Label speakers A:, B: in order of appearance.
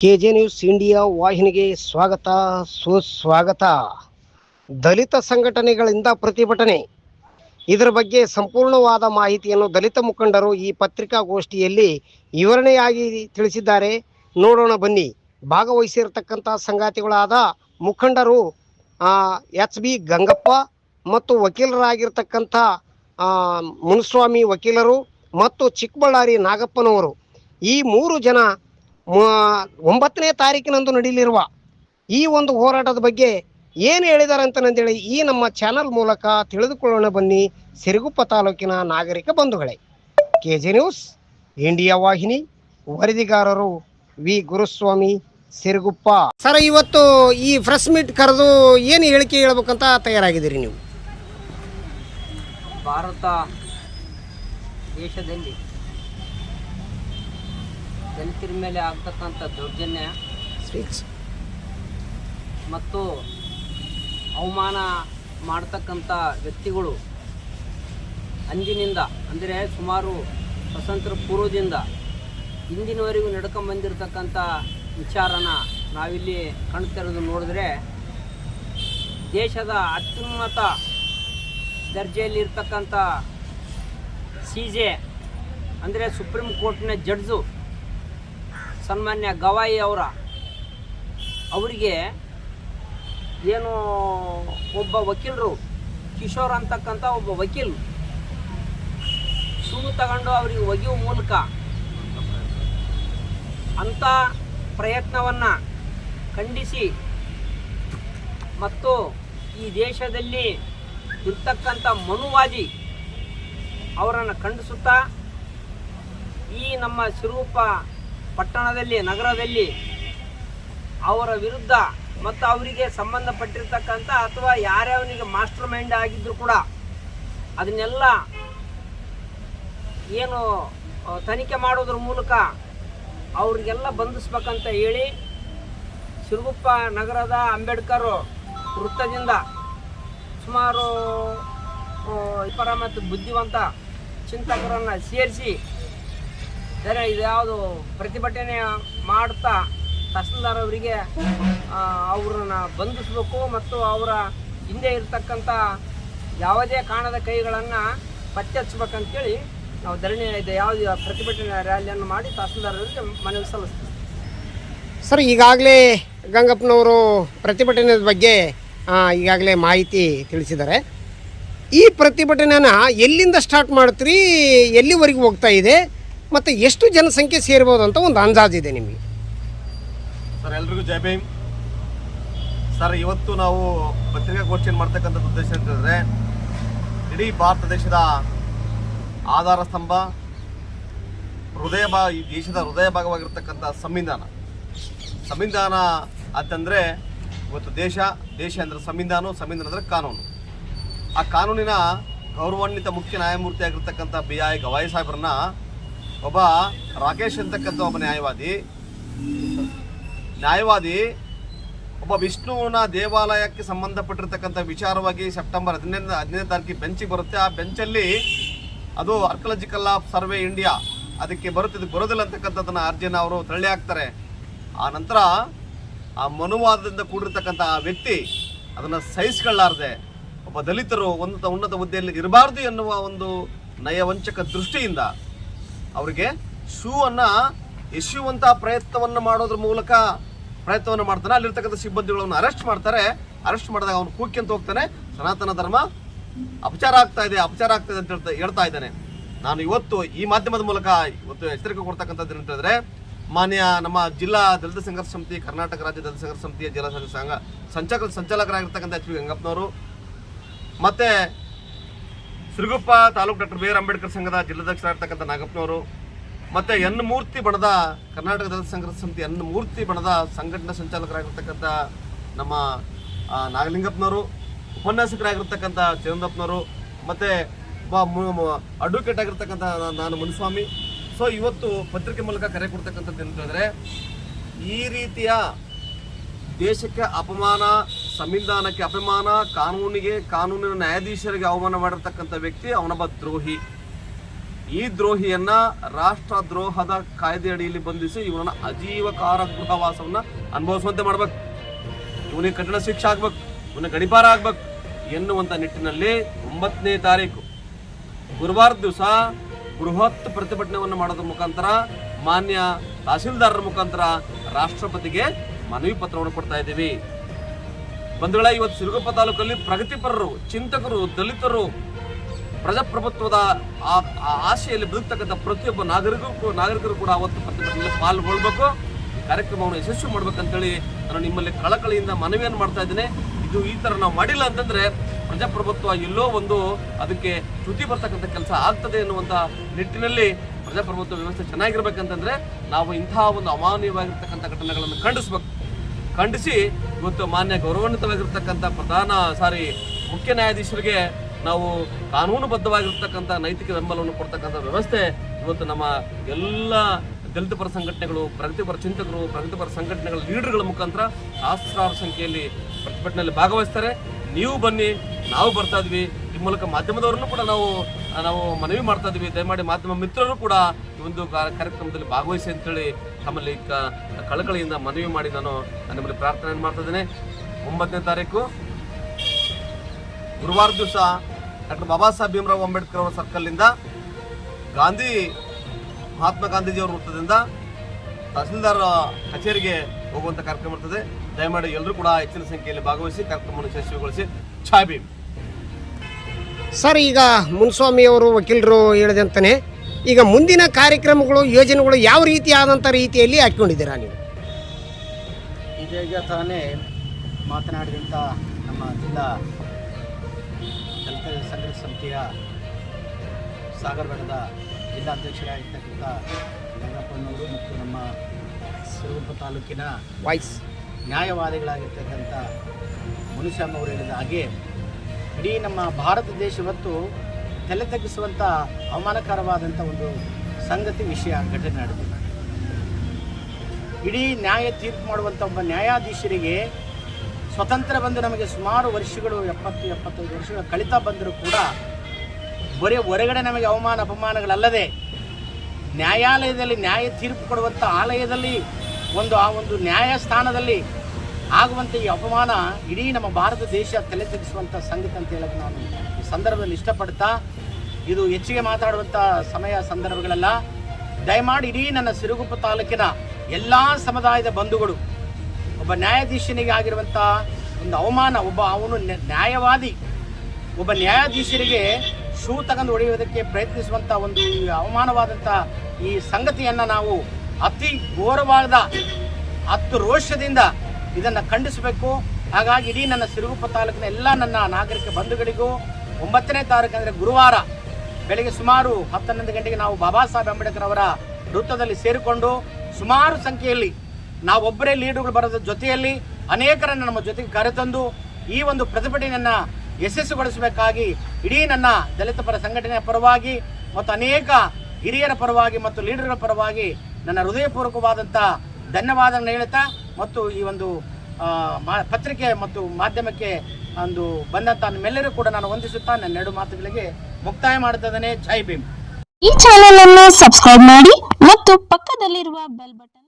A: K J news India ವಾಹಿನಿಗೆ ಸ್ವಾಗತ, ಸುಸ್ವಾಗತ. ದಲಿತ ಸಂಘಟನೆಗಳಿಂದ ಪ್ರತಿಭಟನೆ. ಇದರ ಬಗ್ಗೆ ಸಂಪೂರ್ಣವಾದ ಮಾಹಿತಿಯನ್ನು ದಲಿತ ಮುಖಂಡರು ಈ ಪತ್ರಿಕಾಗೋಷ್ಠಿಯಲ್ಲಿ ವಿವರಣೆಯಾಗಿ ತಿಳಿಸಿದ್ದಾರೆ. ನೋಡೋಣ ಬನ್ನಿ. ಭಾಗವಹಿಸಿರತಕ್ಕಂಥ ಸಂಗಾತಿಗಳಾದ ಮುಖಂಡರು ಎಚ್ ಬಿ ಗಂಗಪ್ಪ ಮತ್ತು ವಕೀಲರಾಗಿರ್ತಕ್ಕಂಥ ಮುನುಸ್ವಾಮಿ ವಕೀಲರು ಮತ್ತು ಚಿಕ್ಕಬಳ್ಳಾರಿ ನಾಗಪ್ಪನವರು. ಈ ಮೂರು ಜನ ಒಂಬತ್ತನೇ ತಾರೀಕಿನಂದು ನಡೆಯಲಿರುವ ಈ ಒಂದು ಹೋರಾಟದ ಬಗ್ಗೆ ಏನು ಹೇಳಿದ್ದಾರೆ ಅಂತಂದೇಳಿ ಈ ನಮ್ಮ ಚಾನಲ್ ಮೂಲಕ ತಿಳಿದುಕೊಳ್ಳೋಣ ಬನ್ನಿ ಸಿರಿಗುಪ್ಪ ತಾಲೂಕಿನ ನಾಗರಿಕ ಬಂಧುಗಳೇ. ಕೆ ಜೆ ನ್ಯೂಸ್, ಇಂಡಿಯಾ ವಾಹಿನಿ, ವರದಿಗಾರರು ವಿ. ಗುರುಸ್ವಾಮಿ, ಸಿರಿಗುಪ್ಪ. ಸರ್, ಇವತ್ತು ಈ ಪ್ರೆಸ್ ಮೀಟ್ ಕರೆದು ಏನು ಹೇಳಿಕೆ ಹೇಳ್ಬೇಕಂತ ತಯಾರಾಗಿದ್ದೀರಿ ನೀವು?
B: ಭಾರತ ದೇಶದಲ್ಲಿ ದಲಿತರ ಮೇಲೆ ಆಗ್ತಕ್ಕಂಥ ದೌರ್ಜನ್ಯ ಮತ್ತು ಅವಮಾನ ಮಾಡ್ತಕ್ಕಂಥ ವ್ಯಕ್ತಿಗಳು ಅಂದಿನಿಂದ ಅಂದರೆ ಸುಮಾರು ಸ್ವತಂತ್ರ ಪೂರ್ವದಿಂದ ಇಂದಿನವರೆಗೂ ನಡ್ಕೊಂಬಂದಿರತಕ್ಕಂಥ ವಿಚಾರನ ನಾವಿಲ್ಲಿ ಕಾಣ್ತಿರೋದು ನೋಡಿದ್ರೆ ದೇಶದ ಅತ್ಯುನ್ನತ ದರ್ಜೆಯಲ್ಲಿರ್ತಕ್ಕಂಥ ಸಿ ಜೆ ಅಂದರೆ ಸುಪ್ರೀಂ ಕೋರ್ಟ್ನ ಜಡ್ಜು ಸನ್ಮಾನ್ಯ ಗವಾಯಿ ಅವರ, ಅವರಿಗೆ ಏನು ಒಬ್ಬ ವಕೀಲರು, ಕಿಶೋರ್ ಅಂತಕ್ಕಂಥ ಒಬ್ಬ ವಕೀಲ್, ಸೂ ತಗೊಂಡು ಅವರಿಗೆ ಒಗೆಯುವ ಮೂಲಕ ಅಂಥ ಪ್ರಯತ್ನವನ್ನು ಖಂಡಿಸಿ ಮತ್ತು ಈ ದೇಶದಲ್ಲಿ ಇರ್ತಕ್ಕಂಥ ಮನುವಾದಿ ಅವರನ್ನು ಖಂಡಿಸುತ್ತಾ ಈ ನಮ್ಮ ಸಿರೂಪ ಪಟ್ಟಣದಲ್ಲಿ, ನಗರದಲ್ಲಿ ಅವರ ವಿರುದ್ಧ ಮತ್ತು ಅವರಿಗೆ ಸಂಬಂಧಪಟ್ಟಿರ್ತಕ್ಕಂಥ ಅಥವಾ ಯಾರ್ಯಾವನಿಗೆ ಮಾಸ್ಟರ್ ಮೈಂಡ್ ಆಗಿದ್ದರೂ ಕೂಡ ಅದನ್ನೆಲ್ಲ ಏನು ತನಿಖೆ ಮಾಡೋದ್ರ ಮೂಲಕ ಅವ್ರಿಗೆಲ್ಲ ಬಂಧಿಸ್ಬೇಕಂತ ಹೇಳಿ ಸಿರುಗುಪ್ಪ ನಗರದ ಅಂಬೇಡ್ಕರ್ ವೃತ್ತದಿಂದ ಸುಮಾರು ಇಬ್ಬರ ಮತ್ತು ಬುದ್ಧಿವಂತ ಚಿಂತಕರನ್ನು ಸೇರಿಸಿ ಬೇರೆ ಇದ್ಯಾವುದು ಪ್ರತಿಭಟನೆ ಮಾಡ್ತಾ ತಹಸೀಲ್ದಾರ್ ಅವರಿಗೆ ಅವ್ರನ್ನ ಬಂಧಿಸಬೇಕು ಮತ್ತು ಅವರ ಹಿಂದೆ ಇರತಕ್ಕಂಥ ಯಾವುದೇ ಕಾಣದ ಕೈಗಳನ್ನು ಪತ್ತೆ ಹಚ್ಬೇಕಂತೇಳಿ ನಾವು ಧರಣಿ ಇದೆ. ಯಾವುದೇ ಪ್ರತಿಭಟನೆ ರ್ಯಾಲಿಯನ್ನು ಮಾಡಿ ತಹಸೀಲ್ದಾರರಿಗೆ ಮನವಿ ಸಲ್ಲಿಸ್ತೀವಿ.
A: ಸರ್, ಈಗಾಗಲೇ ಗಂಗಪ್ಪನವರು ಪ್ರತಿಭಟನೆ ಬಗ್ಗೆ ಈಗಾಗಲೇ ಮಾಹಿತಿ ತಿಳಿಸಿದ್ದಾರೆ. ಈ ಪ್ರತಿಭಟನೆನ ಎಲ್ಲಿಂದ ಸ್ಟಾರ್ಟ್ ಮಾಡ್ತೀರಿ? ಎಲ್ಲಿವರೆಗೂ ಹೋಗ್ತಾ ಇದೆ? ಮತ್ತು ಎಷ್ಟು ಜನಸಂಖ್ಯೆ ಸೇರ್ಬೋದು ಅಂತ ಒಂದು ಅಂದಾಜು ಇದೆ ನಿಮಗೆ?
C: ಸರ್, ಎಲ್ರಿಗೂ ಜೈ ಭೀಮ್. ಸರ್, ಇವತ್ತು ನಾವು ಪತ್ರಿಕಾಗೋಷ್ಠಿಯನ್ನು ಮಾಡ್ತಕ್ಕಂಥದ್ದು ಉದ್ದೇಶ ಅಂತ ಹೇಳಿದ್ರೆ, ಇಡೀ ಭಾರತ ದೇಶದ ಆಧಾರ ಸ್ತಂಭ, ಹೃದಯ ಭಾ, ಈ ದೇಶದ ಹೃದಯ ಭಾಗವಾಗಿರ್ತಕ್ಕಂಥ ಸಂವಿಧಾನ. ಸಂವಿಧಾನ ಅಂತಂದರೆ ಇವತ್ತು ದೇಶ ದೇಶ ಅಂದರೆ ಸಂವಿಧಾನ ಸಂವಿಧಾನ ಅಂದರೆ ಕಾನೂನು. ಆ ಕಾನೂನಿನ ಗೌರವಾನ್ವಿತ ಮುಖ್ಯ ನ್ಯಾಯಮೂರ್ತಿ ಆಗಿರ್ತಕ್ಕಂಥ ಬಿ ಐ ಗವಾಯಿ ಸಾಹೇಬ್ರನ್ನ ಒಬ್ಬ ರಾಕೇಶ್ ಅಂತಕ್ಕಂಥ ಒಬ್ಬ ನ್ಯಾಯವಾದಿ. ನ್ಯಾಯವಾದಿ ಒಬ್ಬ ವಿಷ್ಣುವಿನ ದೇವಾಲಯಕ್ಕೆ ಸಂಬಂಧಪಟ್ಟಿರ್ತಕ್ಕಂಥ ವಿಚಾರವಾಗಿ ಸೆಪ್ಟೆಂಬರ್ ಹದಿನೈದು ಹದಿನೈದು ತಾರೀಕಿಗೆ ಬೆಂಚಿಗೆ ಬರುತ್ತೆ. ಆ ಬೆಂಚಲ್ಲಿ ಅದು ಆರ್ಕಲಾಜಿಕಲ್ ಆಫ್ ಸರ್ವೆ ಇಂಡಿಯಾ ಅದಕ್ಕೆ ಬರುತ್ತಿದ್ದು ಬರೋದಿಲ್ಲ ಅಂತಕ್ಕಂಥದ್ದನ್ನ ಅರ್ಜಿನ ಅವರು ತಳ್ಳಿ ಹಾಕ್ತಾರೆ. ಆ ನಂತರ ಆ ಮನುವಾದದಿಂದ ಕೂಡಿರ್ತಕ್ಕಂಥ ಆ ವ್ಯಕ್ತಿ ಅದನ್ನು ಸಹಿಸ್ಕೊಳ್ಳಾರ್ದೆ ಒಬ್ಬ ದಲಿತರು ಉನ್ನತ ಉನ್ನತ ಹುದ್ದೆಯಲ್ಲಿ ಇರಬಾರ್ದು ಎನ್ನುವ ಒಂದು ನಯವಂಚಕ ದೃಷ್ಟಿಯಿಂದ ಅವರಿಗೆ ಶೂ ಅನ್ನ ಎಸೆಯುವಂತ ಪ್ರಯತ್ನವನ್ನು ಮಾಡೋದ್ರ ಮೂಲಕ ಪ್ರಯತ್ನವನ್ನು ಮಾಡ್ತಾನೆ. ಅಲ್ಲಿರ್ತಕ್ಕಂಥ ಸಿಬ್ಬಂದಿಗಳನ್ನು ಅರೆಸ್ಟ್ ಮಾಡ್ತಾರೆ. ಅರೆಸ್ಟ್ ಮಾಡಿದಾಗ ಅವನು ಕೂಕ್ಯಂತ ಹೋಗ್ತಾನೆ. ಸನಾತನ ಧರ್ಮ ಅಪಚಾರ ಆಗ್ತಾ ಇದೆ, ಅಪಚಾರ ಆಗ್ತಾ ಇದೆ ಅಂತ ಹೇಳ್ತಾ ಹೇಳ್ತಾ ಇದ್ದಾನೆ. ನಾನು ಇವತ್ತು ಈ ಮಾಧ್ಯಮದ ಮೂಲಕ ಇವತ್ತು ಎಚ್ಚರಿಕೆ ಕೊಡ್ತಕ್ಕಂಥದ್ದು ಏನಂತ ಹೇಳಿದ್ರೆ, ಮಾನ್ಯ ನಮ್ಮ ಜಿಲ್ಲಾ ದಲಿತ ಸಂಘರ್ಷ ಸಮಿತಿ, ಕರ್ನಾಟಕ ರಾಜ್ಯ ದಲಿತ ಸಂಘರ್ಷ ಸಮಿತಿಯ ಜಿಲ್ಲಾ ಸಂಘ- ಸಂಚಾಲಕ ಸಂಚಾಲಕರಾಗಿರ್ತಕ್ಕಂಥ ಎಚ್ ಪಿ ಗಂಗಪ್ಪನವರು ಮತ್ತೆ Siruguppa taluk doctor B R Ambedkar ಸಂಘದ ಜಿಲ್ಲಾಧ್ಯಕ್ಷರಾಗಿರ್ತಕ್ಕಂಥ ನಾಗಪ್ಪನವರು, ಮತ್ತೆ ಎನ್ ಮೂರ್ತಿ ಬಣದ ಕರ್ನಾಟಕ ದಲಿತ ಸಂಘರ್ಷ ಸಮಿತಿ ಎನ್ ಮೂರ್ತಿ ಬಣದ ಸಂಘಟನಾ ಸಂಚಾಲಕರಾಗಿರ್ತಕ್ಕಂಥ ನಮ್ಮ ನಾಗಲಿಂಗಪ್ಪನವರು, ಉಪನ್ಯಾಸಕರಾಗಿರ್ತಕ್ಕಂಥ ಚಂದಪ್ಪನವರು ಮತ್ತೆ ಅಡ್ವೊಕೇಟ್ ಆಗಿರ್ತಕ್ಕಂಥ ನಾನು ಮುನಿಸ್ವಾಮಿ. ಸೊ ಇವತ್ತು ಪತ್ರಿಕೆ ಮೂಲಕ ಕರೆ ಕೊಡ್ತಕ್ಕಂಥದ್ದು ಹೇಳಿದ್ರೆ ಈ ರೀತಿಯ ದೇಶಕ್ಕೆ ಅಪಮಾನ ಸಂವಿಧಾನಕ್ಕೆ ಅಪಮಾನ, ಕಾನೂನಿಗೆ, ಕಾನೂನಿನ ನ್ಯಾಯಾಧೀಶರಿಗೆ ಅವಮಾನ ಮಾಡಿರ್ತಕ್ಕಂಥ ವ್ಯಕ್ತಿ ಅವನೊಬ್ಬ ದ್ರೋಹಿ. ಈ ದ್ರೋಹಿಯನ್ನ ರಾಷ್ಟ್ರ ದ್ರೋಹದ ಕಾಯ್ದೆ ಅಡಿಯಲ್ಲಿ ಬಂಧಿಸಿ ಇವನನ್ನ ಅಜೀವ ಕಾರಾಗೃಹವಾಸವನ್ನ ಅನುಭವಿಸುವಂತೆ ಮಾಡ್ಬೇಕು. ಇವನಿಗೆ ಕಠಿಣ ಶಿಕ್ಷೆ ಆಗ್ಬೇಕು ಇವನ ಗಡಿಪಾರ ಆಗ್ಬೇಕು ಎನ್ನುವಂತ ನಿಟ್ಟಿನಲ್ಲಿ ಒಂಬತ್ತನೇ ತಾರೀಕು, ಗುರುವಾರ ದಿವಸ ಬೃಹತ್ ಪ್ರತಿಭಟನೆಯನ್ನು ಮಾಡೋದ್ರ ಮುಖಾಂತರ, ಮಾನ್ಯ ತಹಸೀಲ್ದಾರರ ಮುಖಾಂತರ ರಾಷ್ಟ್ರಪತಿಗೆ ಮನವಿ ಪತ್ರವನ್ನು ಕೊಡ್ತಾ ಇದ್ದೀವಿ. ಬಂಧುಗಳ ಇವತ್ತು ಸಿರುಗುಪ್ಪ ತಾಲೂಕಲ್ಲಿ ಪ್ರಗತಿಪರರು, ಚಿಂತಕರು, ದಲಿತರು, ಪ್ರಜಾಪ್ರಭುತ್ವದ ಆಶೆಯಲ್ಲಿ ಬದುಕ್ತಕ್ಕಂಥ ಪ್ರತಿಯೊಬ್ಬ ನಾಗರಿಕರು ನಾಗರಿಕರು ಕೂಡ ಅವತ್ತು ಪ್ರತಿಭಟನೆಯಲ್ಲಿ ಪಾಲ್ಗೊಳ್ಬೇಕು. ಕಾರ್ಯಕ್ರಮವನ್ನು ಯಶಸ್ವಿ ಮಾಡ್ಬೇಕಂತೇಳಿ ನಾನು ನಿಮ್ಮಲ್ಲಿ ಕಳಕಳಿಯಿಂದ ಮನವಿಯನ್ನು ಮಾಡ್ತಾ ಇದ್ದೇನೆ. ಇದು ಈ ಥರ ನಾವು ಮಾಡಿಲ್ಲ ಅಂತಂದ್ರೆ ಪ್ರಜಾಪ್ರಭುತ್ವ ಎಲ್ಲೋ ಒಂದು ಅದಕ್ಕೆ ಚ್ಯುತಿ ಬರ್ತಕ್ಕಂಥ ಕೆಲಸ ಆಗ್ತದೆ ಎನ್ನುವಂತ ನಿಟ್ಟಿನಲ್ಲಿ ಪ್ರಜಾಪ್ರಭುತ್ವ ವ್ಯವಸ್ಥೆ ಚೆನ್ನಾಗಿರ್ಬೇಕಂತಂದ್ರೆ ನಾವು ಇಂತಹ ಒಂದು ಅಮಾನವೀಯವಾಗಿರ್ತಕ್ಕಂಥ ಘಟನೆಗಳನ್ನು ಖಂಡಿಸ್ಬೇಕು. ಖಂಡಿಸಿ ಇವತ್ತು ಮಾನ್ಯ ಗೌರವಾನ್ವಿತವಾಗಿರ್ತಕ್ಕಂಥ ಪ್ರಧಾನ ಸಾರಿ ಮುಖ್ಯ ನ್ಯಾಯಾಧೀಶರಿಗೆ ನಾವು ಕಾನೂನುಬದ್ಧವಾಗಿರ್ತಕ್ಕಂಥ ನೈತಿಕ ಬೆಂಬಲವನ್ನು ಕೊಡ್ತಕ್ಕಂಥ ವ್ಯವಸ್ಥೆ ಇವತ್ತು ನಮ್ಮ ಎಲ್ಲ ದಲಿತಪರ ಸಂಘಟನೆಗಳು, ಪ್ರಗತಿಪರ ಚಿಂತಕರು, ಪ್ರಗತಿಪರ ಸಂಘಟನೆಗಳ ಲೀಡರ್ಗಳ ಮುಖಾಂತರ ಸಹಸ್ರಾರು ಸಂಖ್ಯೆಯಲ್ಲಿ ಪ್ರತಿಭಟನೆಯಲ್ಲಿ ಭಾಗವಹಿಸ್ತಾರೆ. ನೀವು ಬನ್ನಿ, ನಾವು ಬರ್ತಾ ಇದ್ವಿ. ಈ ಮೂಲಕ ಮಾಧ್ಯಮದವರನ್ನು ಕೂಡ ನಾವು ನಾವು ಮನವಿ ಮಾಡ್ತಾ ಇದ್ವಿ. ದಯಮಾಡಿ ಮಾಧ್ಯಮ ಮಿತ್ರರು ಕೂಡ ಈ ಒಂದು ಕಾರ್ಯಕ್ರಮದಲ್ಲಿ ಭಾಗವಹಿಸಿ ಅಂತೇಳಿ ತಮ್ಮಲ್ಲಿ ಕ- ಕಳಕಳಿಯಿಂದ ಮನವಿ ಮಾಡಿ ನಾನು ನಿಮ್ಮಲ್ಲಿ ಪ್ರಾರ್ಥನೆ ಮಾಡ್ತಾ ಇದ್ದೇನೆ ಒಂಬತ್ತನೇ ತಾರೀಕು, ಗುರುವಾರ ದಿವಸ ಡಾಕ್ಟರ್ ಬಾಬಾ ಸಾಹೇಬ್ ಭೀಮರಾವ್ ಅಂಬೇಡ್ಕರ್ ಅವರ ಸರ್ಕಲ್ನಿಂದ ಗಾಂಧಿ, ಮಹಾತ್ಮ ಗಾಂಧೀಜಿಯವರ ವೃತ್ತದಿಂದ ತಹಸೀಲ್ದಾರ್ ಕಚೇರಿಗೆ ಹೋಗುವಂಥ ಕಾರ್ಯಕ್ರಮ ಇರ್ತದೆ. ದಯಮಾಡಿ ಎಲ್ಲರೂ ಕೂಡ ಹೆಚ್ಚಿನ ಸಂಖ್ಯೆಯಲ್ಲಿ ಭಾಗವಹಿಸಿ ಕಾರ್ಯಕ್ರಮವನ್ನು ಯಶಸ್ವಿಗೊಳಿಸಿ. ಭೀಮ್.
A: ಸರ್, ಈಗ ಮುನ್ಸ್ವಾಮಿಯವರು, ವಕೀಲರು ಹೇಳಿದಂತಾನೆ ಈಗ ಮುಂದಿನ ಕಾರ್ಯಕ್ರಮಗಳು ಯೋಜನೆಗಳು ಯಾವ ರೀತಿ ಆದಂಥ ರೀತಿಯಲ್ಲಿ ಹಾಕ್ಕೊಂಡಿದ್ದೀರಾ ನೀವು?
D: ಇದೀಗ ತಾನೇ ಮಾತನಾಡಿದಂಥ ನಮ್ಮ ಜಿಲ್ಲಾ ದಲಿತ ಸಂಘ ಸಮಿತಿಯ ಬೆಟ್ಟದ ಜಿಲ್ಲಾಧ್ಯಕ್ಷರಾಗಿರ್ತಕ್ಕಂಥ ಗಂಗಪ್ಪನವರು ಮತ್ತು ನಮ್ಮ ಸಿರುಗುಪ್ಪ ತಾಲೂಕಿನ
A: ವಾಯ್ಸ್.
D: ನ್ಯಾಯವಾದಿಗಳಾಗಿರ್ತಕ್ಕಂಥ ಮುನಿಸ್ವಾಮಿ ಅವರು ಹೇಳಿದ ಹಾಗೆ ಇಡೀ ನಮ್ಮ ಭಾರತ ದೇಶ ಇವತ್ತು ತಲೆ ತಗ್ಗಿಸುವಂಥ ಅವಮಾನಕರವಾದಂಥ ಒಂದು ಸಂಗತಿ ವಿಷಯ ಘಟನೆ ನಡೆದಿದೆ. ಇಡೀ ನ್ಯಾಯ ತೀರ್ಪು ಮಾಡುವಂಥ ಒಬ್ಬ ನ್ಯಾಯಾಧೀಶರಿಗೆ ಸ್ವತಂತ್ರ ಬಂದು ನಮಗೆ ಸುಮಾರು ವರ್ಷಗಳು, ಎಪ್ಪತ್ತು, ಎಪ್ಪತ್ತೈದು ವರ್ಷಗಳು ಕಳಿತಾ ಬಂದರೂ ಕೂಡ ಬರೀ ಹೊರಗಡೆ ನಮಗೆ ಅವಮಾನ, ಅಪಮಾನಗಳಲ್ಲದೆ ನ್ಯಾಯಾಲಯದಲ್ಲಿ ನ್ಯಾಯ ತೀರ್ಪು ಕೊಡುವಂಥ ಆಲಯದಲ್ಲಿ ಒಂದು ಆ ಒಂದು ನ್ಯಾಯಸ್ಥಾನದಲ್ಲಿ ಆಗುವಂಥ ಈ ಅಪಮಾನ ಇಡೀ ನಮ್ಮ ಭಾರತ ದೇಶ ತಲೆ ತಗ್ಗಿಸುವಂಥ ಸಂಗತಿ ಅಂತ ಹೇಳಕ್ಕೆ ನಾನು ಸಂದರ್ಭದಲ್ಲಿ ಇಷ್ಟಪಡ್ತಾ ಇದು ಹೆಚ್ಚಿಗೆ ಮಾತಾಡುವಂಥ ಸಮಯ ಸಂದರ್ಭಗಳೆಲ್ಲ. ದಯಮಾಡಿ ಇಡೀ ನನ್ನ ಸಿರುಗುಪ್ಪ ತಾಲೂಕಿನ ಎಲ್ಲ ಸಮುದಾಯದ ಬಂಧುಗಳು, ಒಬ್ಬ ನ್ಯಾಯಾಧೀಶನಿಗೆ ಆಗಿರುವಂಥ ಒಂದು ಅವಮಾನ, ಒಬ್ಬ ಅವನು ನ್ಯಾಯವಾದಿ, ಒಬ್ಬ ನ್ಯಾಯಾಧೀಶರಿಗೆ ಶೂ ತಗೊಂಡು ಹೊಡೆಯುವುದಕ್ಕೆ ಪ್ರಯತ್ನಿಸುವಂಥ ಒಂದು ಅವಮಾನವಾದಂಥ ಈ ಸಂಗತಿಯನ್ನು ನಾವು ಅತಿ ಘೋರವಾದ ಹತ್ತು ರೋಷದಿಂದ ಇದನ್ನು ಖಂಡಿಸಬೇಕು. ಹಾಗಾಗಿ ಇಡೀ ನನ್ನ ಸಿರುಗುಪ್ಪ ತಾಲೂಕಿನ ಎಲ್ಲ ನನ್ನ ನಾಗರಿಕ ಬಂಧುಗಳಿಗೂ ಒಂಬತ್ತನೇ ತಾರೀಕು ಅಂದರೆ ಗುರುವಾರ ಬೆಳಗ್ಗೆ ಸುಮಾರು ಹತ್ತನ್ನೊಂದು ಗಂಟೆಗೆ ನಾವು ಬಾಬಾ ಸಾಹೇಬ್ ಅಂಬೇಡ್ಕರ್ ಅವರ ವೃತ್ತದಲ್ಲಿ ಸೇರಿಕೊಂಡು ಸುಮಾರು ಸಂಖ್ಯೆಯಲ್ಲಿ ನಾವೊಬ್ಬರೇ ಲೀಡರ್ಗಳು ಬರೋದ್ರ ಜೊತೆಯಲ್ಲಿ ಅನೇಕರನ್ನು ನಮ್ಮ ಜೊತೆಗೆ ಕರೆತಂದು ಈ ಒಂದು ಪ್ರತಿಭಟನೆಯನ್ನು ಯಶಸ್ವಿಗೊಳಿಸಬೇಕಾಗಿ ಇಡೀ ನನ್ನ ದಲಿತ ಪರ ಸಂಘಟನೆಯ ಪರವಾಗಿ ಮತ್ತು ಅನೇಕ ಹಿರಿಯರ ಪರವಾಗಿ ಮತ್ತು ಲೀಡರ್ಗಳ ಪರವಾಗಿ ನನ್ನ ಹೃದಯಪೂರ್ವಕವಾದಂಥ ಧನ್ಯವಾದಗಳನ್ನು ಹೇಳ್ತಾ ಮತ್ತು ಈ ಒಂದು ಪತ್ರಿಕೆ ಮತ್ತು ಮಾಧ್ಯಮಕ್ಕೆ ಒಂದು ಬಂದಂತ ನಿಮ್ಮೆಲ್ಲರೂ ಕೂಡ ನಾನು ವಂದಿಸುತ್ತಾ ನನ್ನ ಎರಡು ಮಾತುಗಳಿಗೆ ಮುಕ್ತಾಯ ಮಾಡುತ್ತಿದ್ದೇನೆ ಜೈ ಭೀಮ್.
E: ಈ ಚಾನೆಲ್ ಅನ್ನು ಸಬ್ಸ್ಕ್ರೈಬ್ ಮಾಡಿ ಮತ್ತು ಪಕ್ಕದಲ್ಲಿರುವ ಬೆಲ್ ಬಟನ್